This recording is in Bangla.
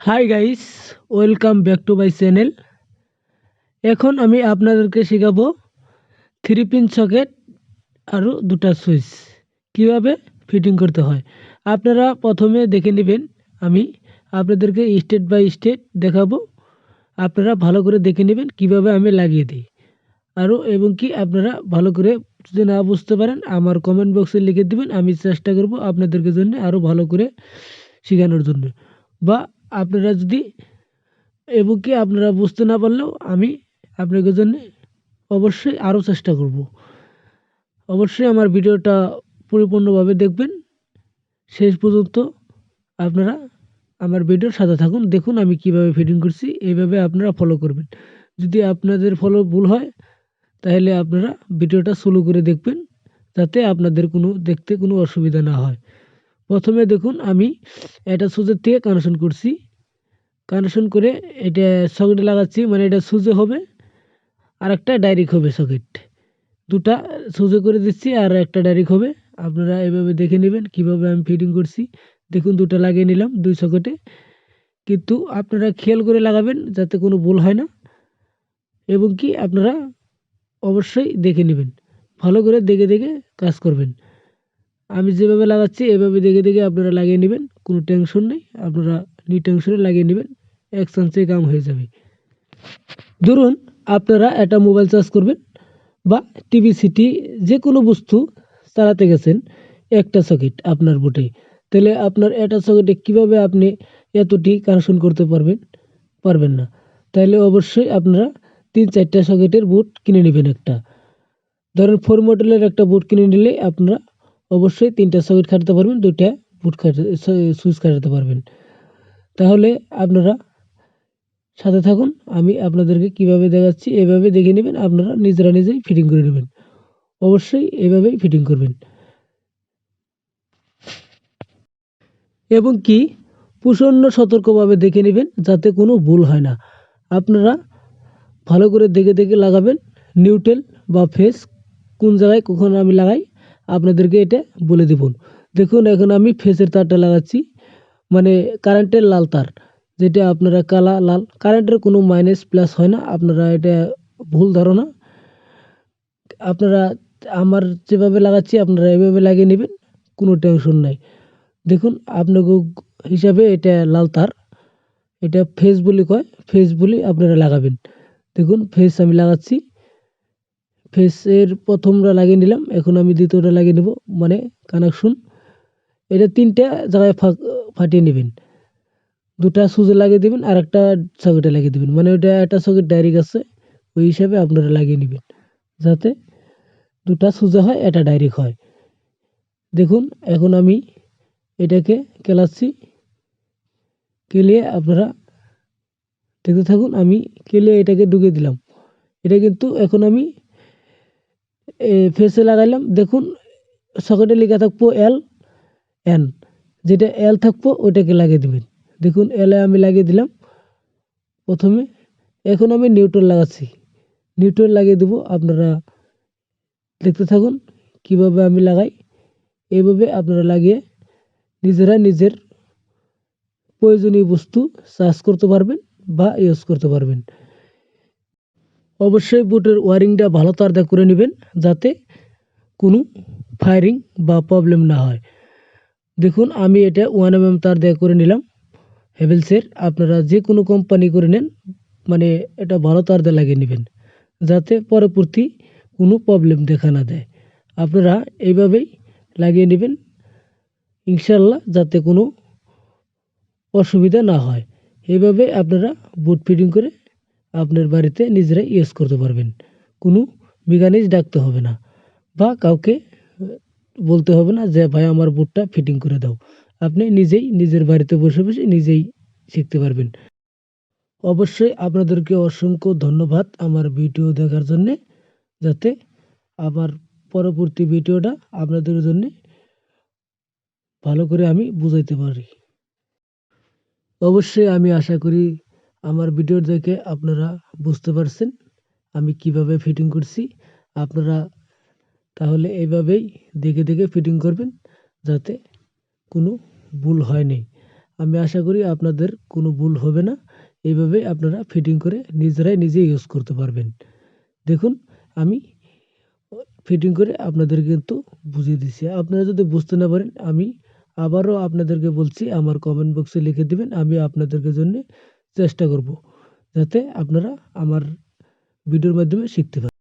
Hi guys welcome back to my channel এখন আমি আপনাদেরকে শেখাবো থ্রি পিন সকেট আরও দুটা সুইচ কীভাবে ফিটিং করতে হয়? আপনারা প্রথমে দেখে নেবেন, আমি আপনাদেরকে স্টেপ বাই স্টেপ দেখাবো। আপনারা ভালো করে দেখে নেবেন কীভাবে আমি লাগিয়ে দিই। আরও এবং কি আপনারা ভালো করে যদি না বুঝতে পারেন, আমার কমেন্ট বক্সে লিখে দিবেন। আমি চেষ্টা করব আপনাদেরকে জন্য আরও ভালো করে শেখানোর জন্য। বা আপনারা যদি এবং কি আপনারা বুঝতে না পারলেও আমি আপনাদের জন্য অবশ্যই আরও চেষ্টা করব। অবশ্যই আমার ভিডিওটা পরিপূর্ণভাবে দেখবেন। শেষ পর্যন্ত আপনারা আমার ভিডিওর সাথে থাকুন, দেখুন আমি কীভাবে ফিডিং করছি, এইভাবে আপনারা ফলো করবেন। যদি আপনাদের ফলো ভুল হয়, তাহলে আপনারা ভিডিওটা স্লো করে দেখবেন, যাতে আপনাদের কোনো, দেখতে কোনো অসুবিধা না হয়। প্রথমে দেখুন আমি এটা সুজের থেকে কানেকশন করছি। কানেকশন করে এটা সকেটে লাগাচ্ছি মানে এটা সুজে হবে। আর একটা ডাইরেক্ট হবে সকেট দুটা সুজে করে দিচ্ছি আর একটা ডাইরেক্ট হবে। আপনারা এভাবে দেখে নেবেন কীভাবে আমি ফিটিং করছি। দেখুন, দুটো লাগিয়ে নিলাম দুই সকেটে কিন্তু আপনারা খেয়াল করে লাগাবেন যাতে কোনো ভুল হয় না। এবং কি আপনারা অবশ্যই দেখে নেবেন। ভালো করে দেখে দেখে কাজ করবেন। আমি যেভাবে লাগাচ্ছি, এভাবে দেখে দেখে আপনারা লাগিয়ে নেবেন। কোনো টেনশন নেই। আপনারা নি টেনশনে লাগিয়ে নেবেন এক চান্সে কাম হয়ে যাবে। ধরুন আপনারা একটা মোবাইল চার্জ করবেন বা টিভি সিটি যে কোনো বস্তু চালাতে গেছেন একটা সকেট আপনার বোটে তাহলে আপনার একটা সকেটে কীভাবে আপনি এতটি কানেকশন করতে পারবেন পারবেন না। তাহলে অবশ্যই আপনারা তিন চারটা সকেটের বুট কিনে নেবেন একটা। ধরেন ফোর মডেলের একটা বুট কিনে নিলে আপনারা অবশ্যই তিনটা সকেট খাটাতে পারবেন, দুইটা বুট খাটাতে সুইচ খাটাতে পারবেন। তাহলে আপনারা সাথে থাকুন, আমি আপনাদেরকে কীভাবে দেখাচ্ছি এভাবে দেখে নেবেন, আপনারা নিজেরা নিজেই ফিটিং করে নেবেন। অবশ্যই এভাবেই ফিটিং করবেন। এবং কি, প্রচণ্ড সতর্কভাবে দেখে নেবেন যাতে কোনো ভুল হয় না। আপনারা ভালো করে দেখে দেখে লাগাবেন নিউট্রেল বা ফেস কোন জায়গায় কখন আমি লাগাই, আপনাদেরকে এটা বলে দেবো। দেখুন, এখন আমি ফেসের তারটা লাগাচ্ছি। মানে কারেন্টের লাল তার, যেটা আপনারা কালা, লাল কারেন্টের কোনো মাইনাস প্লাস হয় না, আপনারা এটা ভুল ধারণা। আপনারা আমার যেভাবে লাগাচ্ছি, আপনারা এভাবে লাগিয়ে নেবেন, কোনো টেনশন নাই। দেখুন, আপনাকে হিসাবে এটা লাল তার, এটা ফেস বলি কয় ফেস বলি আপনারা লাগাবেন। দেখুন ফেস আমি লাগাচ্ছি ফেসের প্রথমটা লাগিয়ে নিলাম, এখন আমি দ্বিতীয়টা লাগিয়ে নেব মানে কানেকশন এটা তিনটা জায়গায় ফাটিয়ে নেবেন। দুটা সুজে লাগিয়ে দেবেন আর একটা সকেটে লাগিয়ে দেবেন। মানে ওইটা একটা সকেট ডাইরেক্ট আছে, ওই হিসাবে আপনারা লাগিয়ে নেবেন। যাতে দুটা সুজে হয় এটা ডাইরেক্ট হয়। দেখুন, এখন আমি এটাকে কেলাচ্ছি। কেলিয়ে আপনারা দেখতে থাকুন, আমি কেলিয়ে এটাকে ঢুকিয়ে দিলাম। এটা কিন্তু এখন আমি ফেসে লাগাইলাম। দেখুন, সকেটে লেখা থাকব এল এন যেটা এল থাকব ওইটাকে লাগিয়ে দেবেন। দেখুন এলে আমি লাগিয়ে দিলাম। প্রথমে এখন আমি নিউট্রাল লাগাচ্ছি। নিউট্রাল লাগিয়ে দেবো। আপনারা দেখতে থাকুন কীভাবে আমি লাগাই। এইভাবে আপনারা লাগিয়ে নিজেরা নিজের প্রয়োজনীয় বস্তু চার্জ করতে পারবেন বা ইউজ করতে পারবেন। অবশ্যই বুটের ওয়ারিংটা ভালো তার দিয়ে করে নেবেন, যাতে কোনো ফায়ারিং বা প্রবলেম না হয়। দেখুন, আমি এটা ওয়ান এম এম তার দিয়ে করে নিলাম। হেভেলসের আপনারা যে কোনো কোম্পানি করে নেন মানে এটা ভালো তার দিয়ে লাগিয়ে নেবেন, যাতে পরবর্তী কোনো প্রবলেম দেখা না দেয়। আপনারা এইভাবেই লাগিয়ে নেবেন ইনশাল্লাহ যাতে কোনো অসুবিধা না হয়। এইভাবে আপনারা বুট ফিটিং করে আপনার বাড়িতে নিজেরাই ইউজ করতে পারবেন। কোনো মেকানিক ডাকতে হবে না, বা কাউকে বলতে হবে না যে, ভাই, আমার বুটটা ফিটিং করে দাও। আপনি নিজেই নিজের বাড়িতে বসে বসে নিজেই শিখতে পারবেন। অবশ্যই আপনাদেরকে অসংখ্য ধন্যবাদ আমার ভিডিও দেখার জন্যে, যাতে আবার পরবর্তী ভিডিওটা আপনাদের জন্যে ভালো করে আমি বুঝাইতে পারি। অবশ্যই আমি আশা করি আমার ভিডিও দেখে আপনারা বুঝতে পারছেন আমি কীভাবে ফিটিং করছি। আপনারা তাহলে এইভাবেই দেখে দেখে ফিটিং করবেন যাতে কোনো ভুল হয়নি আমি আশা করি আপনাদের কোনো ভুল হবে না। এইভাবে আপনারা ফিটিং করে নিজেরাই নিজে ইউজ করতে পারবেন। দেখুন, আমি ফিটিং করে আপনাদের কিন্তু বুঝিয়ে দিচ্ছি আপনারা যদি বুঝতে না পারেন, আমি আবারও আপনাদেরকে বলছি, আমার কমেন্ট বক্সে লিখে দিবেন, আমি আপনাদেরকে জন্য চেষ্টা করব, যাতে আপনারা আমার ভিডিওর মাধ্যমে শিখতে পারেন।